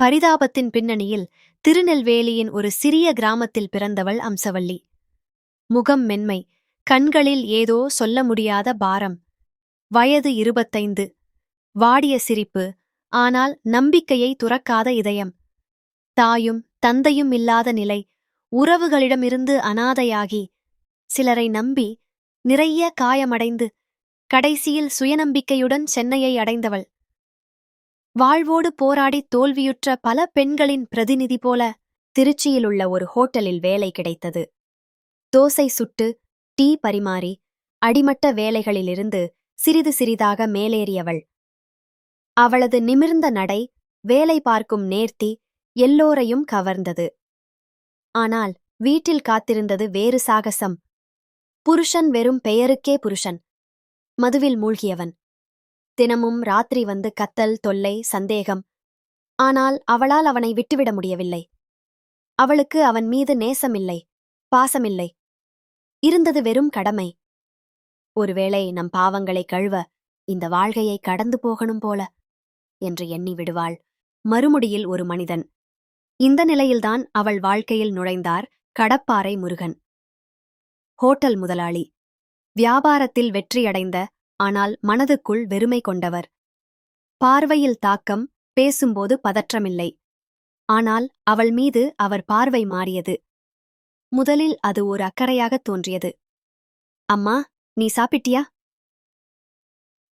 பரிதாபத்தின் பின்னணியில் திருநெல்வேலியின் ஒரு சிறிய கிராமத்தில் பிறந்தவள் அம்சவள்ளி. முகம் மென்மை கண்களில் ஏதோ சொல்ல முடியாத பாரம். வயது இருபத்தைந்து. வாடிய சிரிப்பு ஆனால் நம்பிக்கையை துறக்காத இதயம். தாயும் தந்தையும் இல்லாத நிலை உறவுகளிடமிருந்து அனாதையாகி. சிலரை நம்பி நிறைய காயமடைந்து கடைசியில் சுயநம்பிக்கையுடன் சென்னையை அடைந்தவள். வாழ்வோடு போராடி தோல்வியுற்ற பல பெண்களின் பிரதிநிதி போல திருச்சியிலுள்ள ஒரு ஹோட்டலில் வேலை கிடைத்தது. தோசை சுட்டு டீ பரிமாறி அடிமட்ட வேலைகளிலிருந்து சிறிது சிறிதாக மேலேறியவள். அவளது நிமிர்ந்த நடை வேலை பார்க்கும் நேர்த்தி எல்லோரையும் கவர்ந்தது. ஆனால் வீட்டில் காத்திருந்தது வேறு சாகசம். புருஷன் வெறும் பெயருக்கே புருஷன். மதுவில் மூழ்கியவன். தினமும் ராத்திரி வந்து கத்தல் தொல்லை சந்தேகம். ஆனால் அவளால் அவனை விட்டுவிட முடியவில்லை. அவளுக்கு அவன் மீது நேசமில்லை பாசமில்லை. இருந்தது வெறும் கடமை. ஒருவேளை நம் பாவங்களை கழுவ இந்த வாழ்கையை கடந்து போகணும் போல என்று எண்ணி விடுவாள் மறுமுடியில் ஒரு மனிதன். இந்த நிலையில்தான் அவள் வாழ்க்கையில் நுழைந்தார் கடப்பாறை முருகன். ஹோட்டல் முதலாளி. வியாபாரத்தில் வெற்றியடைந்த ஆனால் மனதுக்குள் வெறுமை கொண்டவர். பார்வையில் தாக்கம் பேசும்போது பதற்றமில்லை. ஆனால் அவள் மீது அவர் பார்வை மாறியது. முதலில் அது ஒரு அக்கறையாகத் தோன்றியது. அம்மா நீ சாப்பிட்டியா?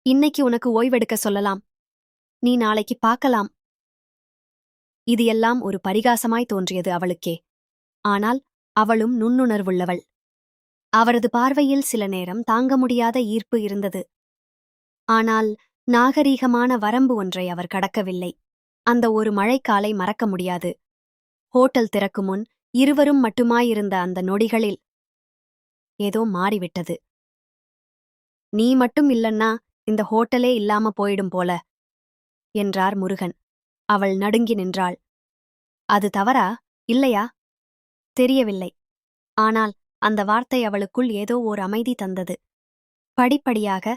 இன்னைக்கு உனக்கு ஓய்வெடுக்க சொல்லலாம். நீ நாளைக்கு பார்க்கலாம். இது எல்லாம் ஒரு பரிகாசமாய் தோன்றியது அவளுக்கே. ஆனால் அவளும் நுண்ணுணர்வுள்ளவள். அவரது பார்வையில் சில நேரம் தாங்க முடியாத ஈர்ப்பு இருந்தது. ஆனால் நாகரீகமான வரம்பு ஒன்றை அவர் கடக்கவில்லை. அந்த ஒரு மழைக்காலை மறக்க முடியாது. ஹோட்டல் திறக்கும் முன் இருவரும் மட்டுமாயிருந்த அந்த நொடிகளில் ஏதோ மாறிவிட்டது. நீ மட்டும் இல்லன்னா இந்த ஹோட்டலே இல்லாம போயிடும் போல என்றார் முருகன். அவள் நடுங்கி நின்றாள். அது தவறா? இல்லையா? தெரியவில்லை. ஆனால் அந்த வார்த்தை அவளுக்குள் ஏதோ ஓர் அமைதி தந்தது. படிப்படியாக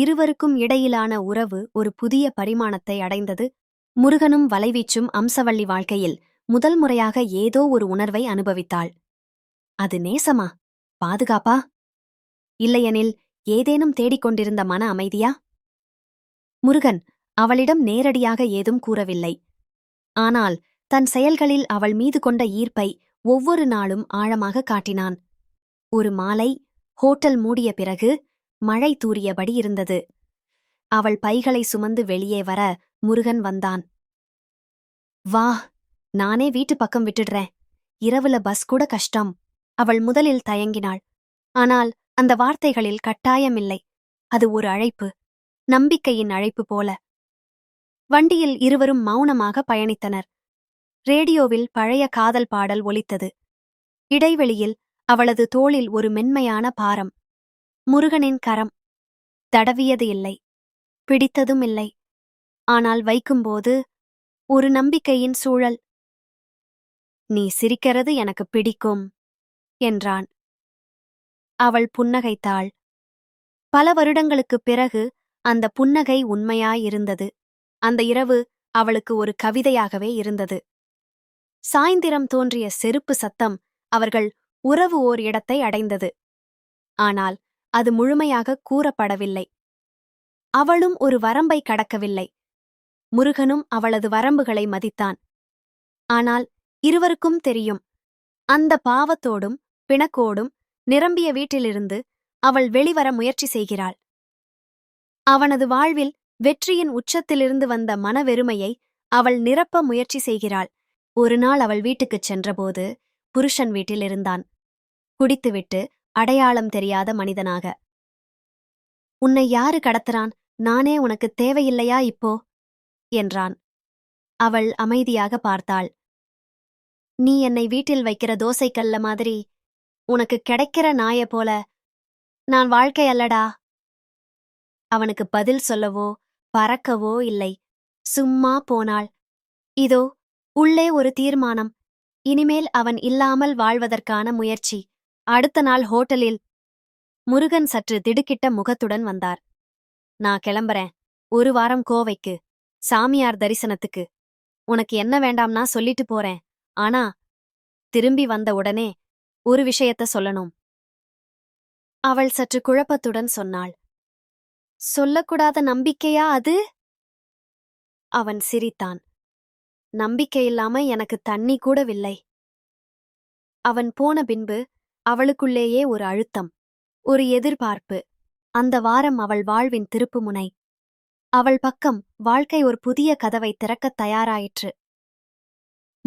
இருவருக்கும் இடையிலான உறவு ஒரு புதிய பரிமாணத்தை அடைந்தது. முருகனும் வலைவீச்சும் அம்சவள்ளி வாழ்க்கையில் முதல் முறையாக ஏதோ ஒரு உணர்வை அனுபவித்தாள். அது நேசமா? பாதுகாப்பா? இல்லையெனில் ஏதேனும் தேடிக்கொண்டிருந்த மன அமைதியா? முருகன் அவளிடம் நேரடியாக ஏதும் கூறவில்லை. ஆனால் தன் செயல்களில் அவள் மீது கொண்ட ஈர்ப்பை ஒவ்வொரு நாளும் ஆழமாக காட்டினான். ஒரு மாலை ஹோட்டல் மூடிய பிறகு மழை தூறியபடி இருந்தது. அவள் பைகளை சுமந்து வெளியே வர முருகன் வந்தான். வா நானே வீட்டு பக்கம் விட்டுடுறேன். இரவுல பஸ் கூட கஷ்டம். அவள் முதலில் தயங்கினாள். ஆனால் அந்த வார்த்தைகளில் கட்டாயமில்லை. அது ஒரு அழைப்பு. நம்பிக்கையின் அழைப்பு போல. வண்டியில் இருவரும் மௌனமாக பயணித்தனர். ரேடியோவில் பழைய காதல் பாடல் ஒலித்தது. இடைவெளியில் அவளது தோளில் ஒரு மென்மையான பாரம். முருகனின் கரம். தடவியது இல்லை. பிடித்ததும் இல்லை. ஆனால் வைக்கும்போது ஒரு நம்பிக்கையின் சூழல். நீ சிரிக்கிறது எனக்கு பிடிக்கும் என்றான். அவள் புன்னகைத்தாள். பல வருடங்களுக்குப் பிறகு அந்த புன்னகை உண்மையாயிருந்தது. அந்த இரவு அவளுக்கு ஒரு கவிதையாகவே இருந்தது. சாய்ந்திரம் தோன்றிய செருப்பு சத்தம் அவர்கள் உறவு ஓர் இடத்தை அடைந்தது. ஆனால் அது முழுமையாக கூறப்படவில்லை. அவளும் ஒரு வரம்பை கடக்கவில்லை. முருகனும் அவளது வரம்புகளை மதித்தான். ஆனால் இருவருக்கும் தெரியும் அந்த பாவத்தோடும் பிணக்கோடும் நிரம்பிய வீட்டிலிருந்து அவள் வெளிவர முயற்சி செய்கிறாள். அவனது வாழ்வில் வெற்றியின் உச்சத்திலிருந்து வந்த மனவெருமையை அவள் நிரப்ப முயற்சி செய்கிறாள். ஒரு நாள் அவள் வீட்டுக்குச் சென்றபோது புருஷன் வீட்டில் இருந்தான். குடித்துவிட்டு அடையாளம் தெரியாத மனிதனாக. உன்னை யாரு கடத்துறான்? நானே உனக்கு தேவையில்லையா இப்போ? என்றான். அவள் அமைதியாக பார்த்தாள். நீ என்னை வீட்டில் வைக்கிற தோசைக்கல்ல மாதிரி உனக்கு கிடைக்கிற நாய போல நான் வாழ்க்கை அல்லடா? அவனுக்கு பதில் சொல்லவோ பறக்கவோ இல்லை. சும்மா போனாள். இதோ உள்ளே ஒரு தீர்மானம். இனிமேல் அவன் இல்லாமல் வாழ்வதற்கான முயற்சி. அடுத்த நாள் ஹோட்டலில் முருகன் சற்று திடுக்கிட்ட முகத்துடன் வந்தார். நான் கிளம்புறேன். ஒரு வாரம் கோவைக்கு. சாமியார் தரிசனத்துக்கு. உனக்கு என்ன வேண்டாம்னா சொல்லிட்டு போறேன். ஆனா திரும்பி வந்த உடனே ஒரு விஷயத்த சொல்லணும். அவள் சற்று குழப்பத்துடன் சொன்னாள். சொல்லக்கூடாத நம்பிக்கையா அது? அவன் சிரித்தான். நம்பிக்கையில்லாம எனக்கு தண்ணி கூடவில்லை அவன் போன பின்பு அவளுக்குள்ளேயே ஒரு அழுத்தம் ஒரு எதிர்பார்ப்பு. அந்த வாரம் அவள் வாழ்வின் திருப்புமுனை. அவள் பக்கம் வாழ்க்கை ஒரு புதிய கதவை திறக்கத் தயாராயிற்று.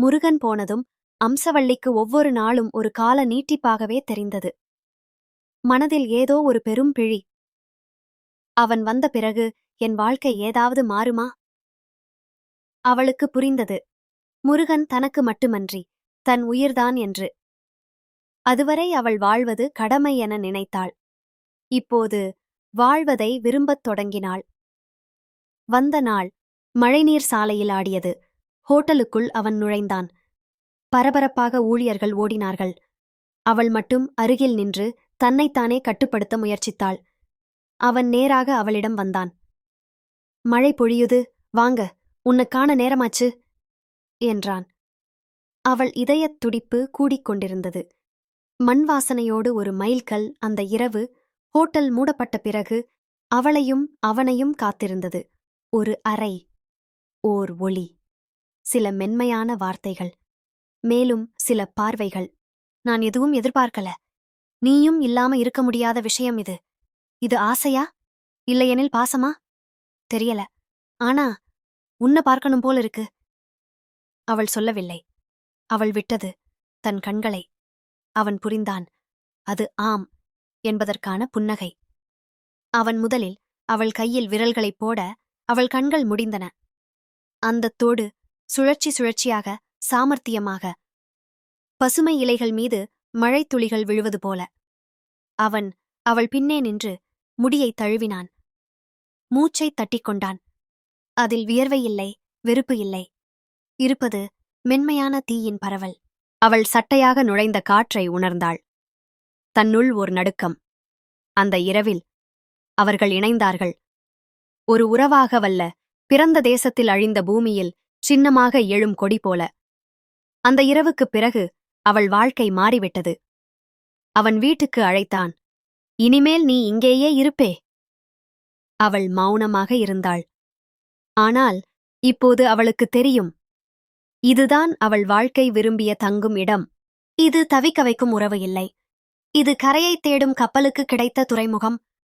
முருகன் போனதும் அம்சவள்ளிக்கு ஒவ்வொரு நாளும் ஒரு கால நீட்டிப்பாகவே தெரிந்தது. மனதில் ஏதோ ஒரு பெரும் பிழி. அவன் வந்த பிறகு என் வாழ்க்கை ஏதாவது மாறுமா? அவளுக்கு புரிந்தது. முருகன் தனக்கு மட்டுமன்றி தன் உயிர்தான் என்று. அதுவரை அவள் வாழ்வது கடமை என நினைத்தாள். இப்போது வாழ்வதை விரும்பத் தொடங்கினாள். வந்த நாள் மழைநீர் சாலையில் ஆடியது. ஹோட்டலுக்குள் அவன் நுழைந்தான். பரபரப்பாக ஊழியர்கள் ஓடினார்கள். அவள் மட்டும் அருகில் நின்று தன்னைத்தானே கட்டுப்படுத்த முயற்சித்தாள். அவன் நேராக அவளிடம் வந்தான். மழை பொழியுது. வாங்க. உன்னைக் காண நேரமாச்சு என்றான். அவள் இதயத் துடிப்பு கூடிக்கொண்டிருந்தது. மண் வாசனையோடு ஒரு மைல்கல் அந்த இரவு ஹோட்டல் மூடப்பட்ட பிறகு அவளையும் அவனையும் காத்திருந்தது. ஒரு அறை ஓர் ஒளி சில மென்மையான வார்த்தைகள் மேலும் சில பார்வைகள். நான் எதுவும் எதிர்பார்க்கல. நீயும் இல்லாம இருக்க முடியாத விஷயம் இது. இது ஆசையா? இல்லையெனில் பாசமா? தெரியல. ஆனா உன்னை பார்க்கணும் போல இருக்கு. அவள் சொல்லவில்லை. அவள் விட்டது தன் கண்களை. அவன் புரிந்தான். அது ஆம் என்பதற்கான புன்னகை. அவன் முதலில் அவள் கையில் விரல்களைப் போட அவள் கண்கள் முடிந்தன. அந்தத் தோடு சுழற்சி சுழற்சியாக சாமர்த்தியமாக பசுமை இலைகள் மீது மழைத்துளிகள் விழுவது போல. அவன் அவள் பின்னே நின்று முடியை தழுவினான். மூச்சைத் தட்டிக்கொண்டான் அதில் வியர்வை இல்லை வெறுப்பு இல்லை. இருப்பது மென்மையான தீயின் பரவல். அவள் சட்டையாக நுழைந்த காற்றை உணர்ந்தாள். தன்னுள் ஒரு நடுக்கம். அந்த இரவில் அவர்கள் இணைந்தார்கள். ஒரு உறவாக வல்ல பிறந்த தேசத்தில் அழிந்த பூமியில் சின்னமாக எழும் கொடி போல. அந்த இரவுக்குப் பிறகு அவள் வாழ்க்கை மாறிவிட்டது. அவன் வீட்டுக்கு அழைத்தான். இனிமேல் நீ இங்கேயே இருப்பே அவள் மௌனமாக இருந்தாள். ஆனால் இப்போது அவளுக்கு தெரியும். இதுதான் அவள் வாழ்க்கை விரும்பிய தங்கும் இடம். இது தவிக்க வைக்கும் உறவு இல்லை. இது கரையைத் தேடும் கப்பலுக்கு கிடைத்த துறைமுகம்.